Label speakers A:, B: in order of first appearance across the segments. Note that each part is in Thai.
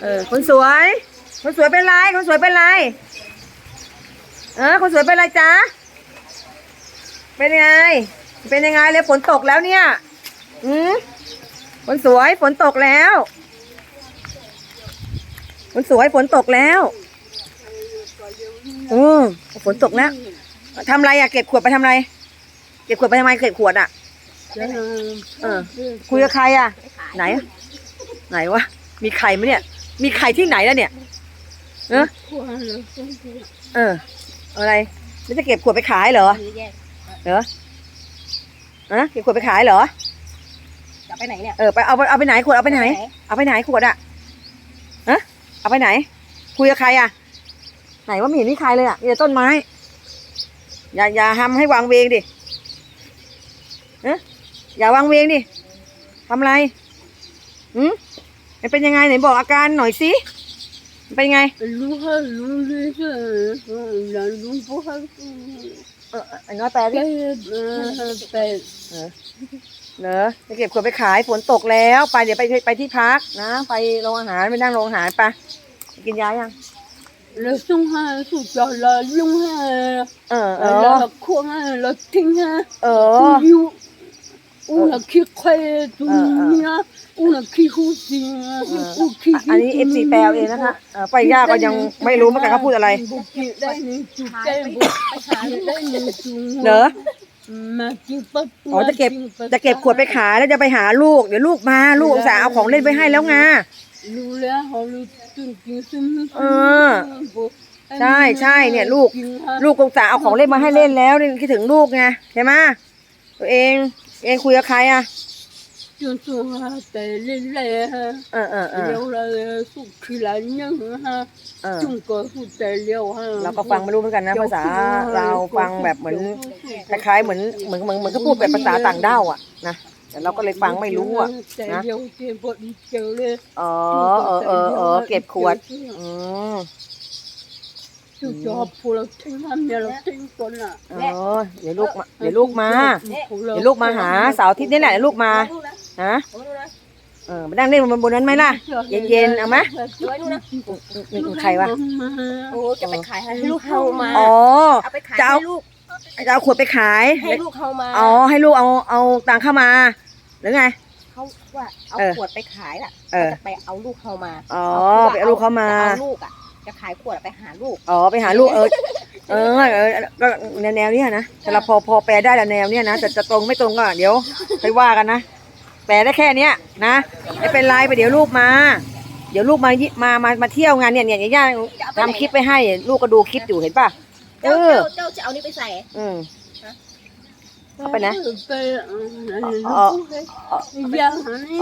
A: เออ คนสวย คนสวยเป็นไร คนสวยเป็นไร เออ คนสวยเป็นไรจ๊ะ เป็นยังไง เป็นยังไงเลยฝนตกแล้วเนี่ย อืมคนสวยฝนตกแล้ว คนสวยฝนตกแล้ว อืมฝนตกแล้วทำอะไรอะเก็บขวดไปทำอะไร เก็บขวดไปทำไมเก็บขวดอะเออ คุยกับใครอะไหนอะไหนวะ มีไข่ไหมเนี่ย มีไข่ที่ไหนแล้วเนี่ยเออเออ อะไรแล้วจะเก็บขวดไปขายเหรอเหรอฮะเก็บขวดไปขายเหรอ
B: จะไปไหนเนี่ย
A: เออไปเอาไปเอาไปไหนขวดเอาไปไหน เอาไปไหนขวดอะฮะเอาไปไหน คุยกับใครอะไหนว่าไม่เห็นมีใครเลยอะมีแต่ต้นไม้ อย่าอย่าทำให้วางเวงดิเอะอย่าวางเวงดิทำอะไรอืม มันเป็นยังไงไหนบอกอาการหน่อยสิมันเป็นยังไง
C: รู้ค่ะรู้เลยค่ะแล้วรู้พวกเขา
A: เออไอ้น้อยแปลดิ
C: แก่เออแต่
A: เนอะจะเก็บขวดไปขายฝนตกแล้ว ไปเดี๋ยวไปไปที่พักนะ ไปโรงอาหารไปนั่งโรงอาหารไปกินยายัง
C: แล้วส่งให้สุดยอดแล้วลุงให้
A: เออเอ
C: แล้ว
A: อ
C: ควงให้แล้วทิ้งให้
A: เออ
C: อยู่อูน่ะขี้ใครตรงนี้นะอูน่ะขี้หูสิงอูขี้
A: อันนี้เอฟซีแปลเองนะคะเออไปย่าก็ยังไม่รู้เหมือนกันเขาพูดอะไร
C: บุกได้หนึ่งจุดได้บุกไปหาได้หนึ่งจุด
A: เหรอ
C: มากินปั๊บ
A: อ๋อจะเก็บจะเก็บขวดไปขายแล้วจะไปหาลูกเดี๋ยวลูกมาลูกอุตสาห์เอาของเล่นไปให้แล้วไง
C: รู้แล้วเขารู้จริงจริงซึ่ง
A: เออใช่ใช่เนี่ยลูก ลูกอุตส่าห์เอาของเล่นมาให้เล่นแล้วนี่คิดถึงลูกไงใช่ไหมตัวเอง เองคุยกับใครอะ
C: จนสุดแต่เล่นเลยฮะ
A: เออเออเออ
C: เลี้ยวเลยสุดที่ไรยังฮะ
A: เออ
C: จุงก็สุดแต่เลี้ยวฮะ
A: เราก็ฟังไม่รู้เหมือนกันนะภาษาเราฟังแบบเหมือนคล้ายๆเหมือนเหมือนเหมือนเหมือนเขาพูดแบบภาษาต่างด้าวอะนะแต่เราก็เลยฟังไม่รู้อะ
C: แต่
A: นะ
C: เลี้ยวเจ็บปวดเจอเลย
A: อ๋อเออเออเออเก็บขวด อืม
C: จุดจอบพวกเราทิ้งทำเนี่ยเราทิ้งคนอะ
A: เออเดี๋ยวลูกมาเดี๋ยวลูกมาเดี๋ยวลูกมาหาเสาร์อาทิตย์นี่แหละเดี๋ยวลูกมาฮะเออมานั่งเล่นบนบนนั้นไหมล่ะ เย็นๆเอาไหม
B: ดูไว้ดูนะ
A: อืมใครวะ
B: โอ้จะไปขายให้ลูกเฮามา
A: อ๋อ
B: เอาไปขายให้ลูก
A: จะเอาขวดไปขาย
B: ให้ลูกเฮามา
A: อ๋อให้ลูกเอาเอาตังค์เข้ามาหรือไง
B: เขาว่าเอาขวดไปขายล่ะจะไปเอาลูกเฮามา
A: อ๋อไปเอาลูกเขามา
B: เอาลูกอะ จะขายขวดอะไปหาลูก
A: อ๋อไปหาลูกเออเออเออก็แนวแนวเนี้ยนะแต่เราพอพอแปลได้แล้วแนวเนี้ยนะแต่จะตรงไม่ตรงก็เดี๋ยวไปว่ากันนะแปลได้แค่เนี้ยนะไม่เป็นไรไปเดี๋ยวลูกมา เดี๋ยวลูกมายิมามามาเที่ยวงานเนี่ยเนี่ยย่าทำคลิปไปให้ ลูกก็ดูคลิปอยู่เห็นป่ะเอ
B: เจ้า
A: อ
B: เจ้าเจ้าจะเอานี่ไปใส่
A: อืม
C: ไปนะ
A: อ๋อ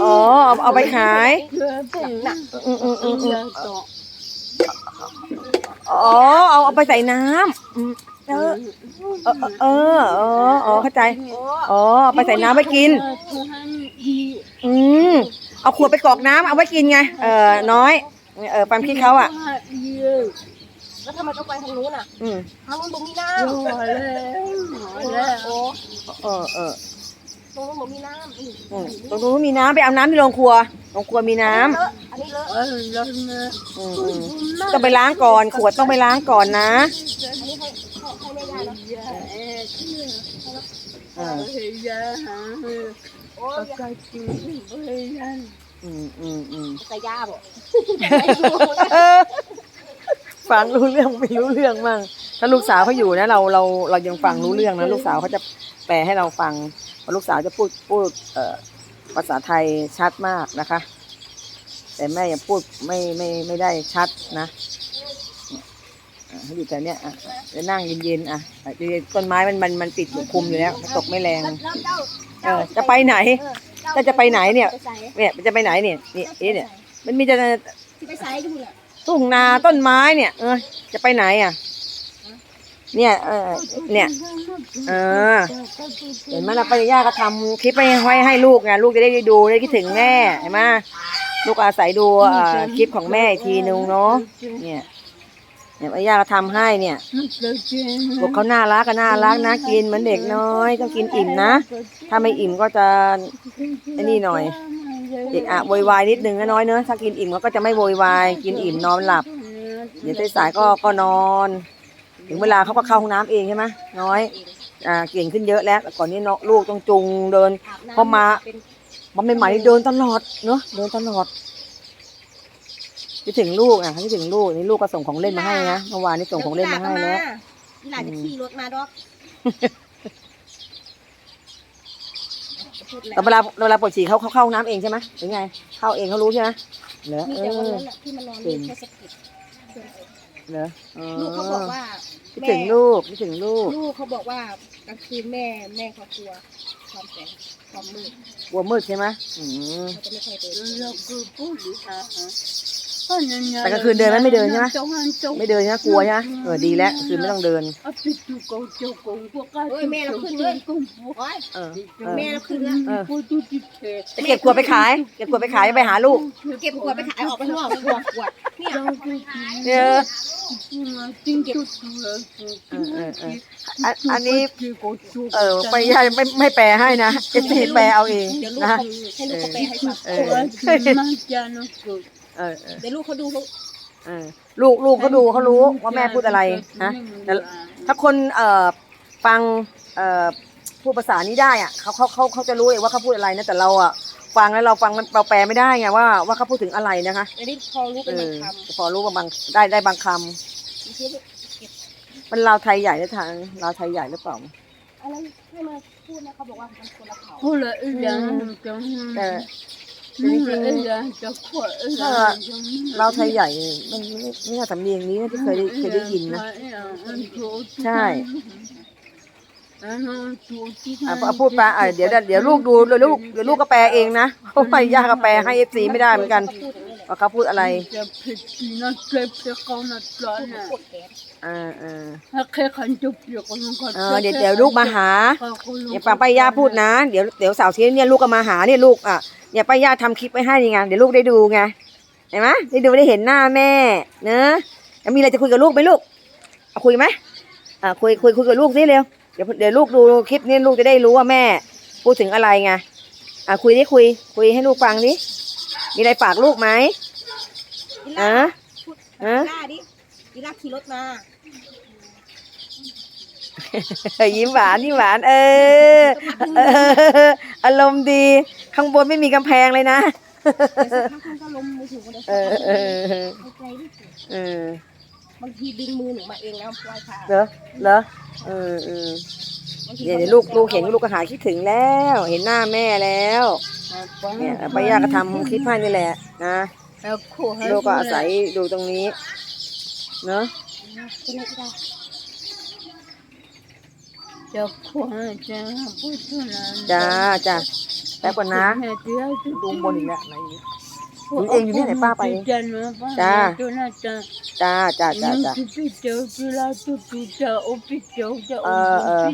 A: อ๋อเอาเอาไปขาย
B: หนัก
A: อืมอืมอืมอืม อ๋อเอาเอาไปใส่น้ำอืมเออเออเออเอออ๋อเข้าใจ
B: โอ้
A: อ๋อเอาไปใส่น้ำไว้กิน อืมเอาขวดไปกรอกน้ำเอาไว้กินไงเออน้อย เออความคิดเขาอะ
B: แล้วทำไมต้องไปทางนู้นอะ
A: อืม
B: ทางนู้นบ่มีน้
C: รอแล้วรอำแล้ว
B: โอ้
A: เออเออ
B: ตรงนู้นบ่มีน้ำนี่
A: อืมตรงนู้นมีน้ำไปเอาน้ำที่โรงครัวโรงครัวมีน้ำ
B: เล อะอันนี้เลอะ
C: เออแล้วนะ
A: อืมอืมต้องไปล้างก่อน ขวดต้องไปล้างก่อนนะ
B: อันนี้ให้ให้ให้แม่ยายเนาะ
A: เออ
C: ยาหา
B: โอ้ย
C: ปากกินไปยัน
A: อืมอืมอืม
B: ใส่ยาบ่
A: เออฟังรู้เรื่องไม่รู้เรื่องมั่งถ้าลูกสาวเขาอยู่นะเราเราเรายังฟังรู้เรื่องนะลูกสาวเขาจะแปลให้เราฟังเพราะลูกสาวจะพูดพูดเอ่อภาษาไทยชัดมากนะคะ แต่แม่ยังพูดไม่ไม่ไม่ได้ชัดนะอะให้อยู่แต่เนี้ยอะจะนั่งเย็นๆอะต้นไม้มันมันมันปิดอยู่คุมอยู่แล้วตกไม่แรง
B: เอ
A: อจะไปไหนถ้าจะไปไหนเนี่ยเนี่ยจะไปไหนเนี่ยนี่นี่เนี่ย มันมีแต่
B: ที่ไปส่อยู่น่ะ
A: ทุ่งนาต้นไม้เนี่ย เออ จะไปไหนอะ เนี่ย เออเนี่ยเออเห็นไหมล่ะป้าย่าก็ทำคลิปไว้ไว้ให้ลูกไงลูกจะได้ดูได้คิดถึงแม่เห็นไหม ลูกอาศัยดูอ่าคลิปของแม่อีกทีนึงเนาะเนี่ยเนี่ยป้าย่าก็ทำให้เนี่ยพวกเขาน่ารักก็น่ารักนะกินเหมือนเด็กน้อยต้องกินอิ่มนะ ถ้าไม่อิ่มก็จะไอ้นี่หน่อย เด็กอะโวยวายนิดนึงนะน้อยเนอะถ้ากินอิ่มเขาก็จะไม่โวยวายกินอิ่มนอนหลับ เดี๋ยวสายๆก็ก็นอน ถึงเวลาเขาก็เข้าห้องน้ำเองใช่ไหมน้อยอ่าเก่งขึ้นเยอะแล้วแต่ก่อนนี้เนาะลูกต้องจุงเดิน
B: อาบน้ำ
A: พอมา
B: เป็น
A: มันเป็นใหม่ๆเดินตลอดเนอะเดินตลอดคิดถึงลูกอะคิดถึงลูกนี่ลูกก็ส่งของเล่นมาให้นะเมื่อวานนี้ส่งของเล่นมาให้แล้ว
B: หลานจะขี่รถมาดอกพูด
A: แต่เวลาเวลาปวดฉี่เขาเขาเข้าห้องน้ำเองใช่ไหมหรือไง เข้าเองเขารู้ใช่ไหมเหรอ
B: มี
A: เอ
B: แต่วัน
A: อ
B: นั้นน่ะที่มันนอนเล่นแค่สะกิด
A: เหรอออ
B: ลูกเขาบอกว่า
A: คิดถึงลูกคิดถึงลูก
B: ลูกเขาบอกว่ากลางคืนแม่แม่เขากลัว ความแสงความมืด
A: กลัวมืดใช่ไหมอืม
B: เขาจะไม่ค่อยเดิน
C: แต่ก็คือเดินไหมไม่เดินใช่ไหม
A: ไม่เดินใช่ไหมกลัวใช่ไหมเออดีแล้วคือไม่ต้องเดิน
C: โอ้ยแม่เราขึ้นเลย
B: โอ้ย
A: เออเออ
B: แม่เราขึ้นแล้ว
A: เออจะเก็บขวดไปขายเก็บขวดไปขายไปหาลูก
B: เก็บขวดไปขายออกไปข้างนอกขวดขวดเนี่ย
A: เออเออเออเอออันอันนี้เออไปย่าไม่ไม่แปลให้นะเอซีแปลเอาเอง
B: เดี๋ยวลูก
A: นะ
B: เขาให้ลูกเขาไปให้ฟัง
A: เออ เออเออ
B: เดี๋ยวลูกเขาดูเขา
A: เออลูกลูกเขาดูเขารู้ว่าแม่พูดอะไรนะแต่ถ้าคนเอ่อฟังเอ่อพูดภาษานี้ได้อะเขาเขาเขาเขาจะรู้เองว่าเขาพูดอะไรนะแต่เราอะฟังแล้วเราฟังมันเราแปลไม่ได้ไงว่าว่าเขาพูดถึงอะไรนะคะ
B: เดี๋ยวนี้พอรู้
A: เอ
B: เป็นบา
A: อง
B: คำ
A: พอรู้ว่าบางได้ได้บางคำ
B: บางทีลูกเก็บ
A: มันลาวไทยใหญ่หรือทางลาวไทยใหญ่หรือเปล่า
B: อะไรให้มาพูดนะเขาบอกว่ามันคนละเผ่า
A: แต่ จริงๆลาวไทยใหญ่มันไม่ไม่น่าสำเนียงนี้นะที่เคยได้เคยได้ยินนะ ใช่อะพูดไปอะเดี๋ยวเดี๋ยวลูกดูเดี๋ยวลูกเดี๋ยวลูกก็แปลเองนะเพราะไปยากก็แปลให้เอฟซีไม่ได้เหมือนกัน
B: เขาพูดอย่างนี้เลย
A: ว่าเขาพูดอะไร
B: พูดปวดแขน
A: อ่าอ่า
C: เอ
A: เออเดี๋ยวเดี๋ยวลูกมาหาอย่าฟังป้าย่าพูดนะเดี๋ยวเดี๋ยวเสาวเทียนเนี่ยลูกก็มาหาเนี่ยลูกอะเนี่ยป้าย่าทำคลิปไว้ให้ยังไงเดี๋ยวลูกได้ดูไงเห็นไหมได้ดูได้เห็นหน้าแม่เนอะแล้วมีอะไรจะคุยกับลูกไหมลูกเอาคุยไหมอ่าคุยคุยคุยกับลูกสิเร็วเดี๋ยวเดี๋ยวลูกดูคลิปนี้ลูกจะได้รู้ว่าแม่ พูดถึงอะไรไงอ่าคุยได้คุย คุยให้ลูกฟังดิ มีอะไรฝากลูกไหม
B: อี
A: อะ
B: ล่าพูด
A: อะ
B: อีล่าดิอีล่าขี่รถมา
A: ยิ้มหวานยิ้มหวานเออเออ อารมณ์ดี ข้างบนไม่มีกำแพงเลยนะ
B: แต่สักพักมันก็ล้มมือถือคนเดียว
A: เออเออ
B: เอาใจดิ
A: เออบา
B: งทีดึงมือหนูมาเองแล้วไหว้พระ
A: เหรอเหรอเออเออบา
B: งที
A: เดี๋ยวเดี๋ยวลูกลูกเห็นลูกก็หายคิดถึงแล้ว เห็นหน้าแม่แล้วเนี่ยป้าย่าก็ทำคลิปให้นี่แหละนะลูกก็อาศัยดูตรงนี้ เนอะ
B: เป็นไงอีล่า
A: จ้าจ้าแป๊บก่อนนะดูบนอีกแล้วไหนอีกอยู่เองอยู่ที่ไหนป้าไปเองจ้าจ้าจ้าจ้าจ้า
C: จ้า
A: เออเออ